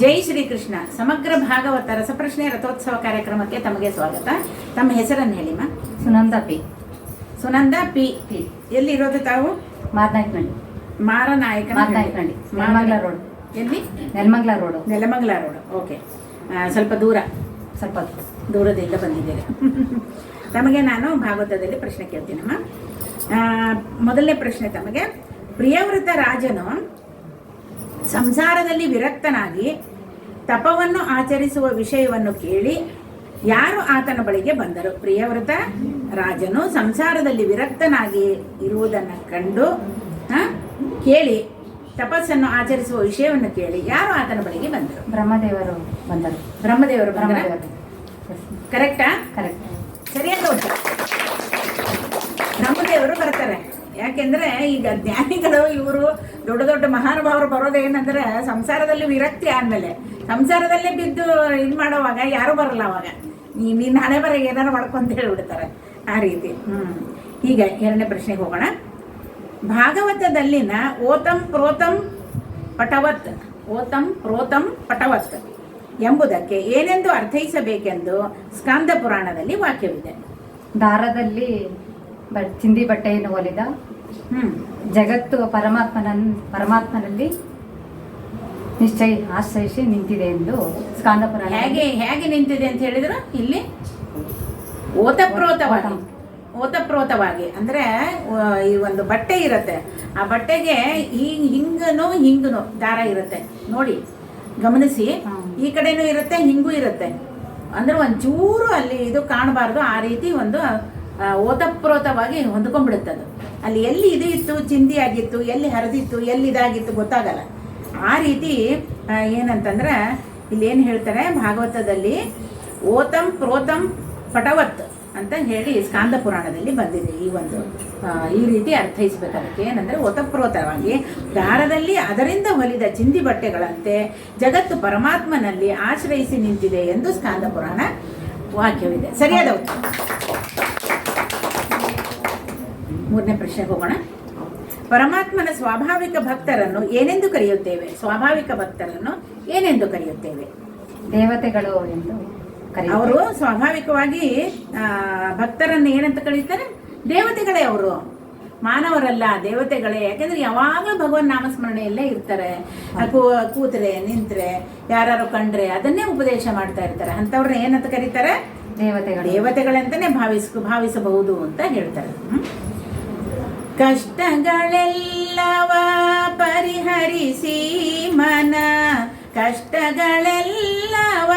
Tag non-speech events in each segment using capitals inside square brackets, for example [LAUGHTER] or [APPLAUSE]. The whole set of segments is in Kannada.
ಜೈ ಶ್ರೀಕೃಷ್ಣ. ಸಮಗ್ರ ಭಾಗವತ ರಸಪ್ರಶ್ನೆ ರಥೋತ್ಸವ ಕಾರ್ಯಕ್ರಮಕ್ಕೆ ತಮಗೆ ಸ್ವಾಗತ. ತಮ್ಮ ಹೆಸರನ್ನು ಹೇಳಿ ಮಾ Sunanda P. Sunanda P. P. ಎಲ್ಲಿರೋದು ತಾವು? ಮಾತನಾಡ್ಕಂಡಿ. ಮಾರನಾಯಕ ಮಾತನಾಡ್ಕಂಡಿ. ನೆಲಮಂಗ್ಲ ರೋಡ್. ಎಲ್ಲಿ? Nelamangala road. Nelamangala road. Okay. ಸ್ವಲ್ಪ ದೂರ. ಸ್ವಲ್ಪ. ದೂರದಿಂದ ಬಂದಿದ್ದೇನೆ [LAUGHS] ತಮಗೆ ನಾನು ಭಾಗವತದಲ್ಲಿ ಪ್ರಶ್ನೆ ಕೇಳ್ತೀನಮ್ಮ ಮೊದಲನೇ ಪ್ರಶ್ನೆ ತಮಗೆ. ಪ್ರಿಯವೃತ ರಾಜನು ಸಂಸಾರದಲ್ಲಿ ವಿರಕ್ತನಾಗಿ ತಪವನ್ನು ಆಚರಿಸುವ ವಿಷಯವನ್ನು ಕೇಳಿ ಯಾರು ಆತನ ಬಳಿಗೆ ಬಂದರು? ಪ್ರಿಯವೃತ ರಾಜನು ಸಂಸಾರದಲ್ಲಿ ವಿರಕ್ತನಾಗಿ ಇರುವುದನ್ನು ಕಂಡು ಕೇಳಿ ತಪಸ್ಸನ್ನು ಆಚರಿಸುವ ವಿಷಯವನ್ನು ಕೇಳಿ ಯಾರು ಆತನ ಬಳಿಗೆ ಬಂದರು? ಬ್ರಹ್ಮದೇವರು ಬಂದರು. ಬ್ರಹ್ಮದೇವರು ಬ್ರಹ್ಮದೇವರು. ಕರೆಕ್ಟಾ ಕರೆಕ್ಟ್ ಸರಿಯಾದ ಉತ್ತರ. ಬ್ರಹ್ಮದೇವರು ಬರ್ತಾರೆ. ಯಾಕೆಂದ್ರೆ ಈಗ ಜ್ಞಾನಿಗಳು ಇವರು ದೊಡ್ಡ ದೊಡ್ಡ ಮಹಾನುಭಾವರು ಬರೋದೇನಂದ್ರೆ ಸಂಸಾರದಲ್ಲಿ ವಿರಕ್ತಿ ಆದ್ಮೇಲೆ. ಸಂಸಾರದಲ್ಲೇ ಬಿದ್ದು ಇದು ಮಾಡೋವಾಗ ಯಾರು ಬರಲ್ಲ ಅವಾಗ. ನೀ ನಿನ್ನ ಹಣೆ ಬರ ಏನಾರು ಮಾಡ್ಕೊಂತ ಹೇಳಿಬಿಡ್ತಾರೆ ಆ ರೀತಿ. ಹ್ಞೂ ಈಗ ಎರಡನೇ ಪ್ರಶ್ನೆಗೆ ಹೋಗೋಣ. ಭಾಗವತದಲ್ಲಿನ ಓತಂ ಪ್ರೋತಂ ಪಟವತ್. ಓತಂ ಪ್ರೋತಂ ಪಟವತ್ ಎಂಬುದಕ್ಕೆ ಏನೆಂದು ಅರ್ಥೈಸಬೇಕೆಂದು ಸ್ಕಂದ ಪುರಾಣದಲ್ಲಿ ವಾಕ್ಯವಿದೆ. ದಾರದಲ್ಲಿ ಚಿಂದಿ ಬಟ್ಟೆಯನ್ನು ಹ್ಮ್ ಜಗತ್ತು ಪರಮಾತ್ಮನ ಪರಮಾತ್ಮನಲ್ಲಿ ನಿಶ್ಚಯ ಆಶ್ರಯಿಸಿ ನಿಂತಿದೆ ಎಂದು ಸ್ಕಾಂದ ಪುರಾಣ ಹೇಗೆ ಹೇಗೆ ನಿಂತಿದೆ ಅಂತ ಹೇಳಿದ್ರು? ಇಲ್ಲಿ ಓತಪ್ರೋತವಾಗಿ ಓತಪ್ರೋತವಾಗಿ. ಅಂದ್ರೆ ಈ ಒಂದು ಬಟ್ಟೆ ಇರುತ್ತೆ. ಆ ಬಟ್ಟೆಗೆ ಈ ಹಿಂಗನು ಹಿಂಗನು ದಾರ ಇರುತ್ತೆ. ನೋಡಿ ಗಮನಿಸಿ. ಈ ಕಡೆನೂ ಇರುತ್ತೆ ಹಿಂಗೂ ಇರುತ್ತೆ. ಅಂದ್ರೆ ಒಂಚೂರು ಅಲ್ಲಿ ಇದು ಕಾಣಬಾರ್ದು. ಆ ರೀತಿ ಒಂದು ಓತಪ್ರೋತವಾಗಿ ಅದು. ಅಲ್ಲಿ ಎಲ್ಲಿ ಇದು ಇತ್ತು, ಚಿಂದಿ ಆಗಿತ್ತು, ಎಲ್ಲಿ ಹರಿದಿತ್ತು, ಎಲ್ಲಿ ಇದಾಗಿತ್ತು ಗೊತ್ತಾಗಲ್ಲ. ಆ ರೀತಿ ಏನಂತಂದ್ರೆ, ಇಲ್ಲಿ ಏನು ಹೇಳ್ತಾರೆ, ಭಾಗವತದಲ್ಲಿ ಓತಂ ಪ್ರೋತಂ ಪಟವತ್ ಅಂತ ಹೇಳಿ ಸ್ಕಾಂದ ಪುರಾಣದಲ್ಲಿ ಬಂದಿದೆ ಈ ಒಂದು ಈ ರೀತಿ ಅರ್ಥೈಸ್ಬೇಕು ಅದಕ್ಕೆ. ಏನಂದ್ರೆ ಓತಪ್ರೋತವಾಗಿ ದಾರದಲ್ಲಿ ಅದರಿಂದ ಹೊಲಿದ ಚಿಂದಿ ಬಟ್ಟೆಗಳಂತೆ ಜಗತ್ತು ಪರಮಾತ್ಮನಲ್ಲಿ ಆಶ್ರಯಿಸಿ ನಿಂತಿದೆ ಎಂದು ಸ್ಕಾಂದ ಪುರಾಣ ವಾಕ್ಯವಿದೆ. ಸರಿಯಾದ ಉತ್ತರ. ಮೂರನೇ ಪ್ರಶ್ನೆಗೆ ಹೋಗೋಣ. ಪರಮಾತ್ಮನ ಸ್ವಾಭಾವಿಕ ಭಕ್ತರನ್ನು ಏನೆಂದು ಕರೆಯುತ್ತೇವೆ? ಸ್ವಾಭಾವಿಕ ಭಕ್ತರನ್ನು ಏನೆಂದು ಕರೆಯುತ್ತೇವೆ? ದೇವತೆಗಳು ಎಂದು ಅವರು ಸ್ವಾಭಾವಿಕವಾಗಿ ಭಕ್ತರನ್ನು ಏನಂತ ಕರೀತಾರೆ ದೇವತೆಗಳೇ ಅವರು. ಮಾನವರಲ್ಲ ದೇವತೆಗಳೇ. ಯಾಕೆಂದ್ರೆ ಯಾವಾಗಲೂ ಭಗವನ್ ನಾಮಸ್ಮರಣೆಯಲ್ಲೇ ಇರ್ತಾರೆ. ಕೂತ್ರೆ ನಿಂತ್ರೆ ಯಾರು ಕಂಡ್ರೆ ಅದನ್ನೇ ಉಪದೇಶ ಮಾಡ್ತಾ ಇರ್ತಾರೆ. ಅಂಥವ್ರನ್ನ ಏನಂತ ಕರೀತಾರೆ? ದೇವತೆಗಳು. ದೇವತೆಗಳಂತಾನೆ ಭಾವಿಸ್ ಭಾವಿಸಬಹುದು ಅಂತ ಹೇಳ್ತಾರೆ? ಕಷ್ಟಗಳೆಲ್ಲವ ಪರಿಹರಿಸಿ ಮನ. ಕಷ್ಟಗಳೆಲ್ಲವ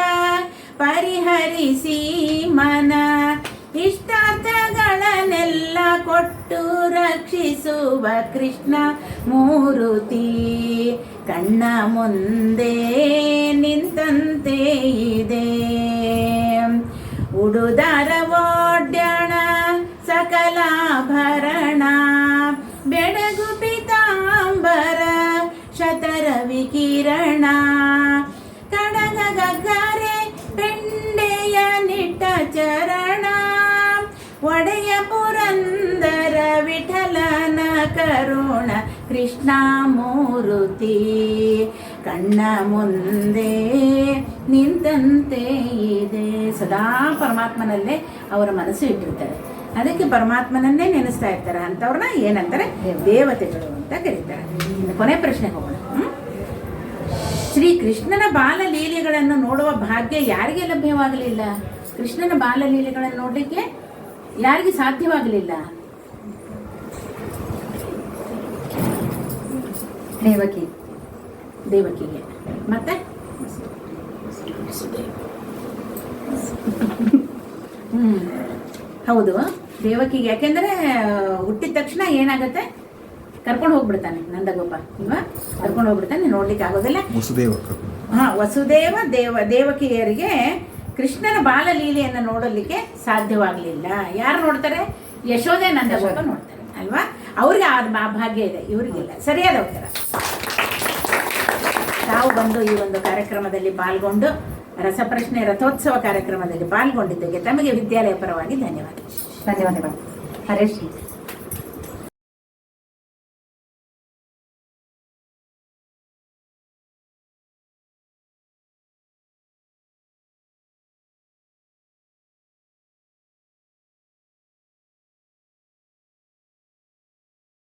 ಪರಿಹರಿಸಿ ಮನ. ಇಷ್ಟಾರ್ಥಗಳನ್ನೆಲ್ಲ ಕೊಟ್ಟು ರಕ್ಷಿಸುವ ಕೃಷ್ಣ ಮೂರುತಿ. ಕಣ್ಣ ಮುಂದೆ ನಿಂತಂತೆ ಇದೆ. ಉಡುದಾರ ಓಡ್ಯಾಣ ಸಕಲಾಭರಣ ಶತರವಿ ಕಿರಣ. ಕಡಗ ಗಗ್ಗರೆ ಪೆಂಡೆಯ ನಿಟ್ಟ ಚರಣ. ಒಡೆಯ ಪುರಂದರ ವಿಠಲನ ಕರುಣ ಕೃಷ್ಣ ಮೂರುತಿ. ಕಣ್ಣ ಮುಂದೆ ನಿಂತಂತೆ ಇದೆ. ಸದಾ ಪರಮಾತ್ಮನಲ್ಲೇ ಅವರ ಮನಸ್ಸು ಇಟ್ಟಿರ್ತಾರೆ. ಅದಕ್ಕೆ ಪರಮಾತ್ಮನನ್ನೇ ನೆನೆಸ್ತಾ ಇರ್ತಾರೆ ಅಂಥವ್ರನ್ನ ಏನಂತಾರೆ ದೇವತೆಗಳು ಅಂತ ಕರೀತಾರೆ. ಇನ್ನು ಕೊನೆ ಪ್ರಶ್ನೆ ಹೋಗೋಣ. ಶ್ರೀ ಕೃಷ್ಣನ ಬಾಲಲೀಲೆಗಳನ್ನು ನೋಡುವ ಭಾಗ್ಯ ಯಾರಿಗೆ ಲಭ್ಯವಾಗಲಿಲ್ಲ? ಕೃಷ್ಣನ ಬಾಲಲೀಲೆಗಳನ್ನು ನೋಡಲಿಕ್ಕೆ ಯಾರಿಗೆ ಸಾಧ್ಯವಾಗಲಿಲ್ಲ? ದೇವಕಿ. ದೇವಕಿಗೆ. ಮತ್ತೆ? ಹ್ಮ್. ಹೌದು. ದೇವಕಿಗೆ. ಯಾಕೆಂದ್ರೆ, ಹುಟ್ಟಿದ ತಕ್ಷಣ ಏನಾಗುತ್ತೆ? ಕರ್ಕೊಂಡು ಹೋಗ್ಬಿಡ್ತಾನೆ ನಂದಗೋಪ. ಇಲ್ವಾ? ಕರ್ಕೊಂಡು ಹೋಗ್ಬಿಡ್ತಾನೆ ನೋಡ್ಲಿಕ್ಕೆ ಆಗೋದಿಲ್ಲ. ವಸುದೇವ ಹಾ ವಸುದೇವ ದೇವ ದೇವಕಿಯರಿಗೆ ಕೃಷ್ಣನ ಬಾಲಲೀಲೆಯನ್ನು ನೋಡಲಿಕ್ಕೆ ಸಾಧ್ಯವಾಗಲಿಲ್ಲ. ಯಾರು ನೋಡ್ತಾರೆ? ಯಶೋದೆ ನಂದಗೋಪ ನೋಡ್ತಾರೆ ಅಲ್ವಾ? ಅವ್ರಿಗೆ ಆ ಭಾಗ್ಯ ಇದೆ ಇವರಿಗಿಲ್ಲ. ಸರಿಯಾದ ಉತ್ತರ. ತಾವು ಬಂದು ಈ ಒಂದು ಕಾರ್ಯಕ್ರಮದಲ್ಲಿ ಪಾಲ್ಗೊಂಡು ರಸಪ್ರಶ್ನೆ ರಥೋತ್ಸವ ಕಾರ್ಯಕ್ರಮದಲ್ಲಿ ಪಾಲ್ಗೊಂಡಿದ್ದಕ್ಕೆ ತಮಗೆ ವಿದ್ಯಾಲಯ ಪರವಾಗಿ ಧನ್ಯವಾದ. ಧನ್ಯವಾದಗಳು. ಹರೇಶ್ ಶ್ರೀ.